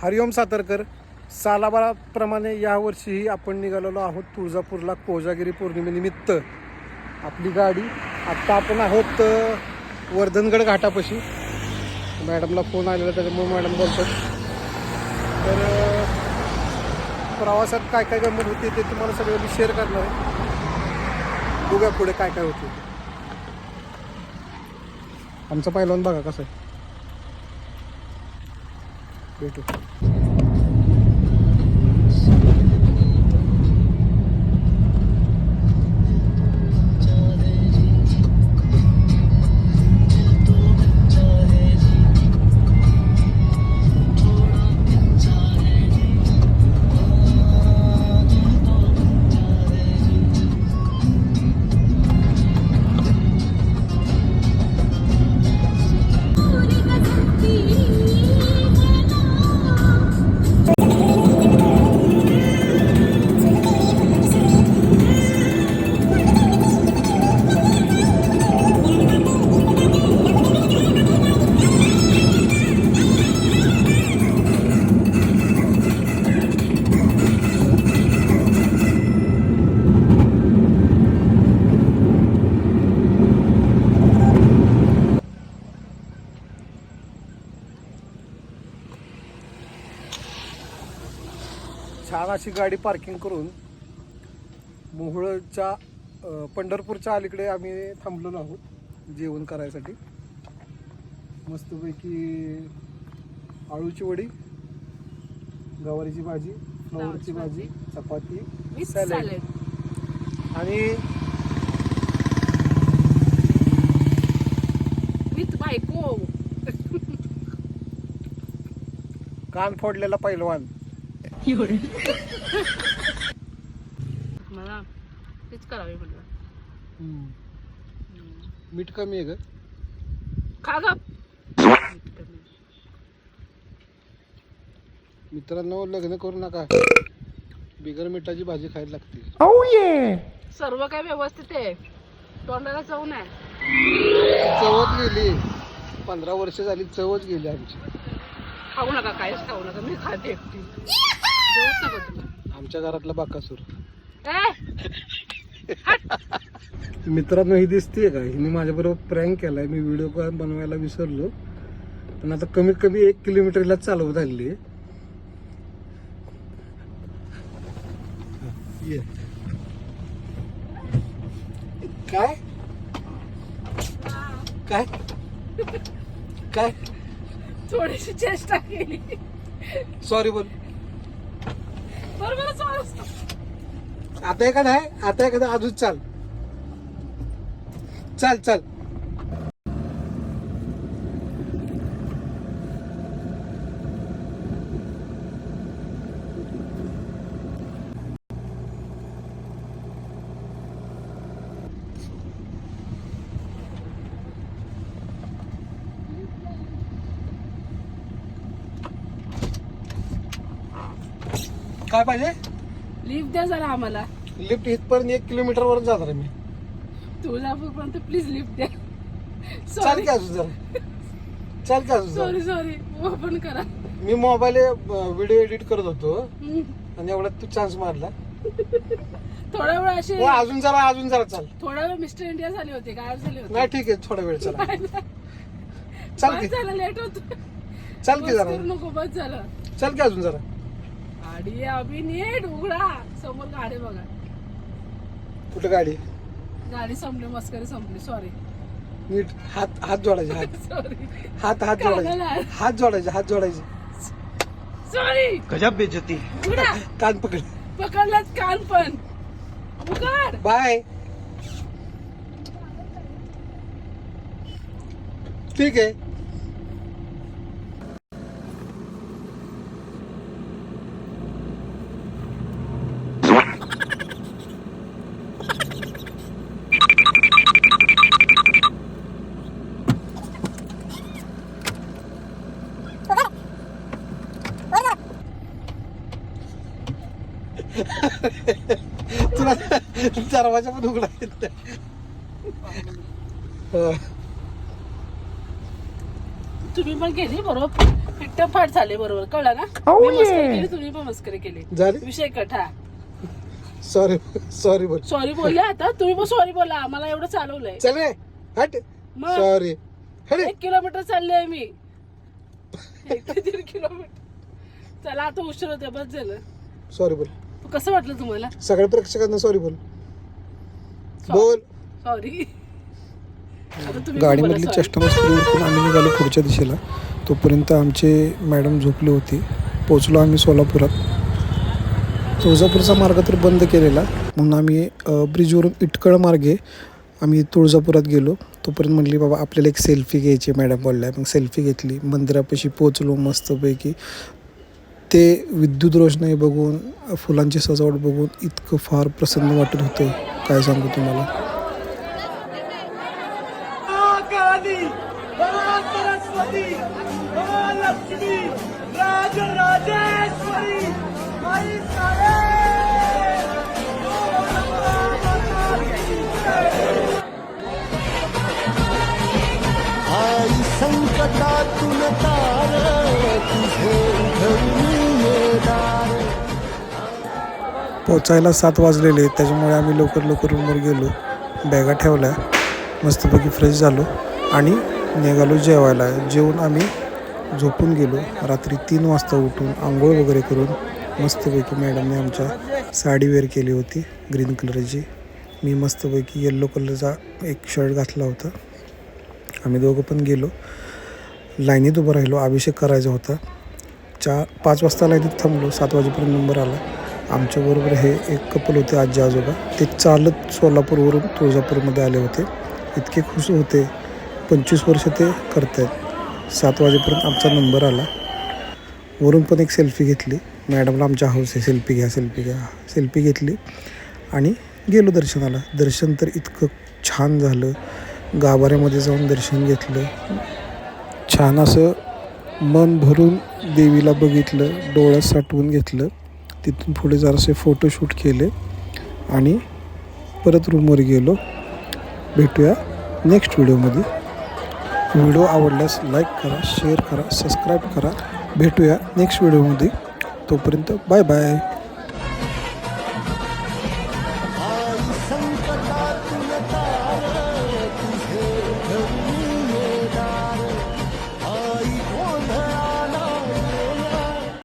हरिओम सातारकर सालाबाराप्रमाणे यावर्षीही आपण निघालेलो आहोत तुळजापूरला कोजागिरी पौर्णिमेनिमित्त आपली गाडी आत्ता आपण आहोत वर्धनगड घाटापाशी. मॅडमला फोन आलेला त्याच्यामुळे मॅडम बोलतात. तर प्रवासात काय काय गंमत होती ते तुम्हाला सगळं मी शेअर करणार आहे. बघा पुढे काय काय होते. आमचा पहिलवान बघा कसं आहे. Beijo. छान अशी गाडी पार्किंग करून मोहोळच्या पंढरपूरच्या अलीकडे आम्ही थांबलेलो आहोत जेवण करायसाठी. मस्तपैकी आळूची वडी गवारीची भाजी फ्लॉवरची भाजी चपाती सॅलड. आणि कान फोडलेला पैलवान. मला तेच करावे म्हटलं मीठ कमी आहे ग. खा ग. मित्रांनो लग्न करू नका. बिगर मिठाची भाजी खायला लागते. सर्व काय व्यवस्थित आहे. तोंडाला जाऊन आहे चवच गेली. पंधरा वर्ष झाली चवच गेली आमची. खाऊ नका काहीच खाऊ नका. मी खाते एकटी. नका आमच्या घरातला बाकासूर. ए! मित्रांनो ही दिसतीये का? हिने माझ्याबरोबर प्रँक केलाय. मी व्हिडिओ बनवायला विसरलो. पण आता कमीत कमी एक किलोमीटरला चालवत आलेली आहे ये. काय? काय? काय? थोडीशी चेष्टा केली. सॉरी बोल. आता एखादा आहे आता एखादा अजून चाल. चाल चाल. काय पाहिजे? लिफ्ट द्या जरा आम्हाला. लिफ्ट इथपर्यंत एक किलोमीटर वर जाणार आहे मी. तुळजापूर पर्यंत प्लीज लिफ्ट द्या. चाल सॉरी की अजून जरा. चाल की अजून सॉरी जरा सॉरी ओपन करा. मी मोबाईल व्हिडिओ एडिट करत होतो. हम्म. आणि एवढ्यात तू चान्स मारला. थोडा वेळ असे हो अजून जरा अजून जरा चाल. थोडा वेळ मिस्टर इंडिया झाले होते गायब झाले होते. नाही ठीक आहे थोडा वेळ चला. चाल की. बस झालं लेट होत. चाल की बस जरा. करू नको बस झालं. चाल की अजून जरा. गाडी अभि नीट उघडा. समोर गाडी बघा. कुठं गाडी? गाडी संपली मस्करी संपली. सॉरी नीट हात हात जोडायचे हात. सॉरी हात हात जोडायचे. हात जोडायचे हात जोडायचे. सॉरी गजब बेइज्जती. उघडा. कान पकड. पकडलाच कान पण. उघड. बाय. ठीक आहे. तुला दरवाजा पण उघडा येत. हो. तुम्ही पण गेली बरोबर? फिट्ट फाट झाले बरोबर. कळलं ना? मी मस्करी yeah. केली तुम्ही पण मस्करी केली. झाली? विषय हा. सॉरी सॉरी बोल. सॉरी बोलले आता. तुम्ही पण सॉरी बोला. आम्हाला एवढं चालवलंय. चल रे हट. मग? सॉरी हट. एक किलोमीटर चालले आहे मी. एक ते दीड किलोमीटर. चला आता उशीर होते बस झालं. सॉरी बोल. कसं वाटलं तुम्हाला? सगळ्या प्रेक्षकांना सॉरी बोल. बोल. सॉरी गाडीमधली बोला sorry. चष्टा मस्करी उरकून आम्ही निघालो पुढच्या दिशेला. तोपर्यंत आमचे मॅडम झोपले होते. पोचलो आम्ही सोलापुरात. तुळजापूरचा मार्ग तर बंद केलेला. म्हणून आम्ही ब्रिजवरून इटकळ मार्गे आम्ही तुळजापुरात गेलो. तोपर्यंत म्हणली बाबा आपल्याला एक सेल्फी घ्यायची मॅडम बोलल्या. मग सेल्फी घेतली. मंदिरापाशी पोचलो मस्तपैकी. ते विद्युत रोषणाई बघून फुलांची सजावट बघून इतकं फार प्रसन्न वाटत होतं. काय सांगू तुम्हाला? संकटातून पोचायला सात वाजलेले त्याच्यामुळे आम्ही लवकर लवकर रूमवर गेलो. बॅगा ठेवल्या. मस्तपैकी फ्रेश झालो आणि निघालो जेवायला. जेवून आम्ही झोपून गेलो. रात्री तीन वाजता उठून आंघोळ वगैरे करून मस्तपैकी मॅडमने आमच्या साडी वेअर केली होती ग्रीन कलरची मी मस्तपैकी येल्लो कलरचा एक शर्ट घातला होता. आम्ही दोघं पण गेलो. लाईनीत उभं राहिलो. अभिषेक करायचा होता. चार पाच वाजता लाईनीत थांबलो. सात वाजेपर्यंत नंबर आला. आमच्याबरोबर हे एक कपल होते आजी आजोबा. ते चालत सोलापूरवरून तुळजापूरमध्ये आले होते. इतके खुश होते. पंचवीस वर्ष ते करत आहेत सात वाजेपर्यंत आमचा नंबर आला. वरून पण एक सेल्फी घेतली. मॅडमला आमच्या हाऊस आहे. सेल्फी घ्या सेल्फी घ्या. सेल्फी घेतली. आणि गेलो दर्शनाला. दर्शन तर इतकं छान झालं. गाभाऱ्यामध्ये जाऊन दर्शन घेतलं. छान असं मन भरून देवीला बघितलं. डोळ्यात साठवून घेतलं. तिथून पुढे जरासे फोटोशूट केले. आणि परत रूमवर गेलो. भेटूया नेक्स्ट व्हिडिओमध्ये व्हिडिओ आवडल्यास लाईक करा शेअर करा सबस्क्राईब करा. भेटूया नेक्स्ट व्हिडिओमध्ये तोपर्यंत बाय बाय